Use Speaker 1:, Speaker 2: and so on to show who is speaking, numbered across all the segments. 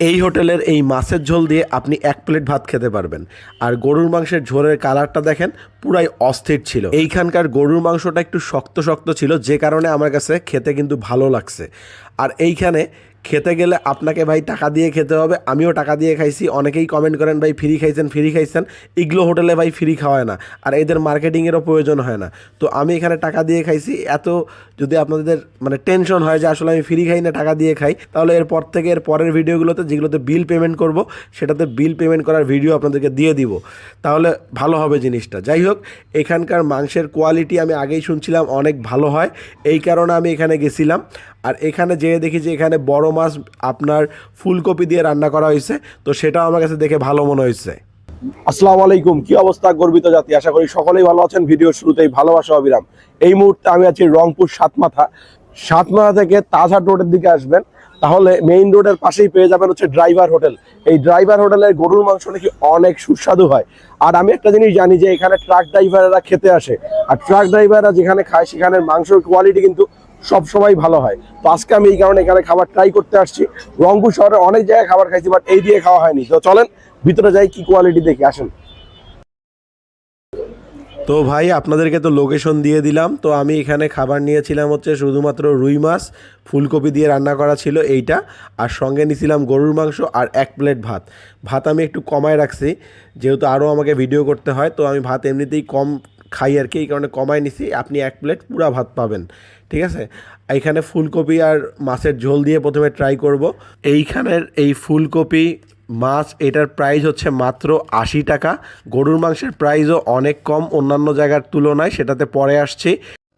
Speaker 1: এই হোটেলের এই মাছের ঝোল দিয়ে আপনি এক প্লেট ভাত খেতে পারবেন। আর গরুর মাংসের ঝোলের কালারটা দেখেন, পুরাই অস্থির ছিল। এইখানকার গরুর মাংসটা একটু শক্ত শক্ত ছিল, যে কারণে আমার কাছে খেতে কিন্তু ভালো লাগছে। আর এইখানে খেতে গেলে আপনাকে ভাই টাকা দিয়ে খেতে হবে, আমিও টাকা দিয়ে খাইছি। অনেকেই কমেন্ট করেন, ভাই ফ্রি খাইছেন ফ্রি খাইছেন। ইগলো হোটেলে ভাই ফ্রি খাওয়ায় না। আর এদের মার্কেটিংয়েরও প্রয়োজন হয় না। তো আমি এখানে টাকা দিয়ে খাইছি। এত যদি আপনাদের মানে টেনশন হয় যে, আসলে আমি ফ্রি খাই না, টাকা দিয়ে খাই, তাহলে এরপর থেকে, এর পরের ভিডিওগুলোতে যেগুলোতে বিল পেমেন্ট করব, সেটাতে বিল পেমেন্ট করার ভিডিও আপনাদেরকে দিয়ে দিব। তাহলে ভালো হবে জিনিসটা। যাই হোক, এখানকার মাংসের কোয়ালিটি আমি আগেই শুনছিলাম, অনেক ভালো হয়। এই কারণে আমি এখানে গেছিলাম। আর এখানে যেয়ে দেখি যে এখানে বড় মাছ আপনার ফুলকপি দিয়ে রান্না করা হয়েছে, তো সেটাও আমার কাছে দেখে ভালো মনে হয়েছে। আসসালামু আলাইকুম, কি অবস্থা গর্বিত জাতি? আশা করি সকলেই ভালো আছেন। ভিডিওর শুরুতেই ভালোবাসা, অবিরাম। এই মুহূর্তে আমি আছি রংপুর সাতমাথা। সাতমাথা থেকে তাজহাট রোডের দিকে আসবেন। তাহলে মেইন রোডের পাশেই পেয়ে যাবেন হচ্ছে ড্রাইভার হোটেল। এই ড্রাইভার হোটেলের গরুর মাংস নাকি অনেক সুস্বাদু হয়। আর আমি একটা জিনিস জানি যে এখানে ট্রাক ড্রাইভাররা খেতে আসে। আর ট্রাক ড্রাইভাররা যেখানে খায় সেখানে মাংসের কোয়ালিটি কিন্তু সব সময় ভালো হয়। তো আজকে আমি এই কারণে এখানে খাবার ট্রাই করতে আসছি। রংপুর শহরে অনেক জায়গায় খাবার খাইছি বাট এই দিয়ে খাওয়া হয়নি। তো চলেন, ভিতরে যাই, কি কোয়ালিটি দেখি আসেন। তো ভাই, আপনাদেরকে তো লোকেশন দিয়ে দিলাম। তো আমি এখানে খাবার নিয়েছিলাম হচ্ছে শুধুমাত্র রুই মাছ, ফুলকপি দিয়ে রান্না করা ছিল এইটা, আর সঙ্গে নিয়েছিলাম গরুর মাংস আর এক প্লেট ভাত। ভাত আমি একটু কমায় রাখছি, যেহেতু আরও আমাকে ভিডিও করতে হয়, তো আমি ভাত এমনিতেই কম খাই আর কি এই কারণে কমায় নিছি, আপনি এক প্লেট পুরা ভাত পাবেন, ঠিক আছে? এইখানে ফুলকপি আর মাছের ঝোল দিয়ে প্রথমে ট্রাই করব। এইখানের এই ফুলকপি মাছ, এটার প্রাইস হচ্ছে মাত্র আশি টাকা। গরুর মাংসের প্রাইসও অনেক কম, অন্যান্য জায়গার তুলনায়, সেটাতে পরে আসছি।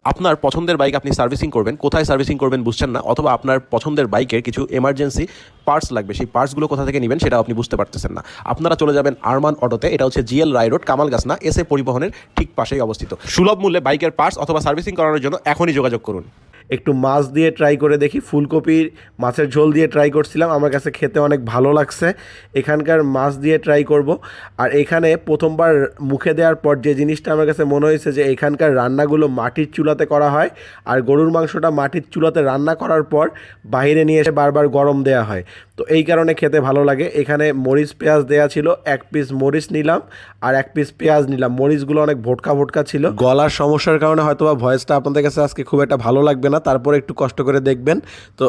Speaker 2: আপনার পছন্দের বাইক আপনি সার্ভিসিং করবেন, কোথায় সার্ভিসিং করবেন বুঝছেন না, অথবা আপনার পছন্দের বাইকের কিছু এমার্জেন্সি পার্টস লাগবে, সেই পার্টসগুলো কোথা থেকে নেবেন সেটা আপনি বুঝতে পারতেছেন না। আপনারা চলে যাবেন আরমান অটোতে এটা হচ্ছে জিএল রায় রোড কামালগাছনা এস এ পরিবহনের ঠিক পাশেই অবস্থিত। সুলভ মূল্যে বাইকের পার্টস অথবা সার্ভিসিং করানোর জন্য এখনই যোগাযোগ করুন।
Speaker 1: একটু মাছ দিয়ে ট্রাই করে দেখি। ফুলকপির মাছের ঝোল দিয়ে ট্রাই করছিলাম। আমার কাছে খেতে অনেক ভালো লাগছে। এখানকার মাছ দিয়ে ট্রাই করব। আর এখানে প্রথমবার মুখে দেওয়ার পর যে জিনিসটা আমার কাছে মনে হয়েছে যে এখানকার রান্নাগুলো মাটির চুলাতে করা হয় আর গরুর মাংসটা মাটির চুলাতে রান্না করার পর বাইরে নিয়ে এসে বারবার গরম দেওয়া হয়। তো এই কারণে খেতে ভালো লাগে। এখানে মরিচ, পেঁয়াজ দেওয়া ছিল, এক পিস মরিচ নিলাম আর এক পিস পেঁয়াজ নিলাম। মরিচগুলো অনেক ভোটকা ভোটকা ছিল। গলার সমস্যার কারণে হয়তো বা ভয়েসটা আপনাদের কাছে আজকে খুব একটা ভালো লাগবে না, তারপরে একটু কষ্ট করে দেখবেন। তো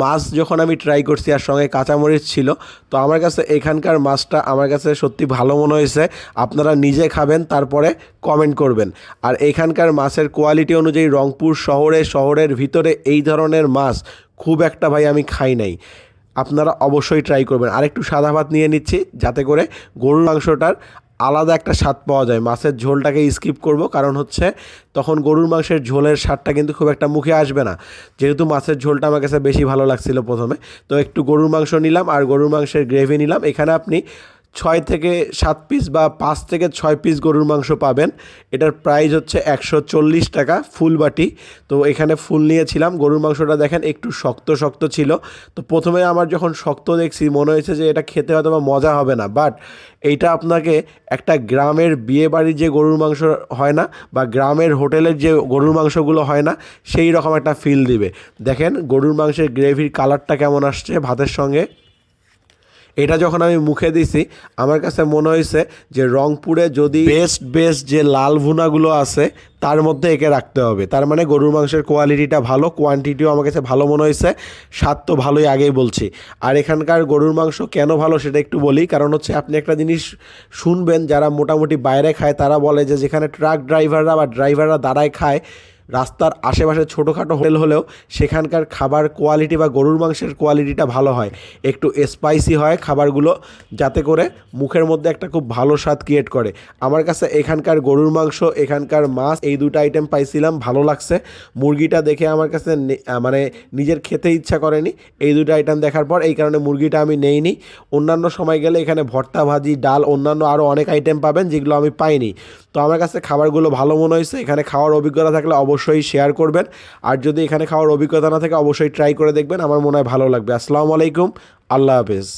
Speaker 1: মাছ যখন আমি ট্রাই করছি আর সঙ্গে কাঁচামরিচ ছিল, তো আমার কাছে এখানকার মাছটা আমার কাছে সত্যি ভালো মনে হয়েছে। আপনারা নিজে খাবেন, তারপরে কমেন্ট করবেন। আর এখানকার মাছের কোয়ালিটি অনুযায়ী রংপুর শহরে, শহরের ভিতরে এই ধরনের মাছ খুব একটা ভাই আমি খাই নাই। আপনারা অবশ্যই ট্রাই করবেন। আর একটু সাদা ভাত নিয়ে নিচ্ছি, যাতে করে গরুর মাংসটার আলাদা একটা স্বাদ পাওয়া যায়। মাছের ঝোলটাকে স্কিপ করব, কারণ হচ্ছে তখন গরুর মাংসের ঝোলের স্বাদটা কিন্তু খুব একটা মুখে আসবে না। যেহেতু মাছের ঝোলটা আমার কাছে বেশি ভালো লাগছিল প্রথমে। তো একটু গরুর মাংস নিলাম আর গরুর মাংসের গ্রেভি নিলাম। এখানে আপনি ছয় থেকে সাত পিস বা পাঁচ থেকে ছয় পিস গরুর মাংস পাবেন। এটার প্রাইস হচ্ছে একশো চল্লিশ টাকা, ফুল বাটি। তো এখানে ফুল নিয়েছিলাম, গরুর মাংসটা দেখেন একটু শক্ত শক্ত ছিল। তো প্রথমে আমার যখন শক্ত দেখছি, মনে হয়েছে যে এটা খেতে হয়তো বা মজা হবে না। বাট এইটা আপনাকে একটা গ্রামের বিয়ে বাড়ির যে গরুর মাংস হয় না, বা গ্রামের হোটেলের যে গরুর মাংসগুলো হয় না, সেই রকম একটা ফিল দিবে। দেখেন গরুর মাংসের গ্রেভির কালারটা কেমন আসছে ভাতের সঙ্গে। এটা যখন আমি মুখে দিছি, আমার কাছে মনে হয়েছে যে রংপুরে যদি বেস্ট বেস্ট যে লাল ভুনাগুলো আছে, তার মধ্যে একে রাখতে হবে। তার মানে গরুর মাংসের কোয়ালিটিটা ভালো কোয়ান্টিটিও আমার কাছে ভালো মনে হয়েছে, স্বাদ তো ভালোই আগেই বলছি। আর এখানকার গরুর মাংস কেন ভালো সেটা একটু বলি, কারণ হচ্ছে আপনি একটা জিনিস শুনবেন, যারা মোটামুটি বাইরে খায়, তারা বলে যে যেখানে ট্রাক ড্রাইভাররা বা ড্রাইভাররা দাঁড়ায় খায় রাস্তার আশেপাশে ছোটোখাটো হোটেল হলেও সেখানকার খাবার কোয়ালিটি বা গরুর মাংসের কোয়ালিটিটা ভালো হয়। একটু স্পাইসি হয় খাবারগুলো, যাতে করে মুখের মধ্যে একটা খুব ভালো স্বাদ ক্রিয়েট করে। আমার কাছে এখানকার গরুর মাংস, এখানকার মাছ, এই দুটো আইটেম পাইছিলাম, ভালো লাগছে। মুরগিটা দেখে আমার কাছে মানে নিজের খেতে ইচ্ছা করেনি। এই দুটো আইটেম দেখার পর এই কারণে মুরগিটা আমি নেইনি। অন্যান্য সময় গেলে এখানে ভর্তা, ভাজি, ডাল, অন্যান্য আরও অনেক আইটেম পাবেন যেগুলো আমি পাইনি। তো আমার কাছে খাবারগুলো ভালো মনে হয়েছে। এখানে খাওয়ার অভিজ্ঞতা থাকলে অবশ্যই শেয়ার করবেন। আর যদি এখানে খাওয়ার অভিজ্ঞতা না থাকে, অবশ্যই ট্রাই করে দেখবেন। আমার মনে হয় ভালো লাগবে। আসসালামু আলাইকুম। আল্লাহ হাফেজ।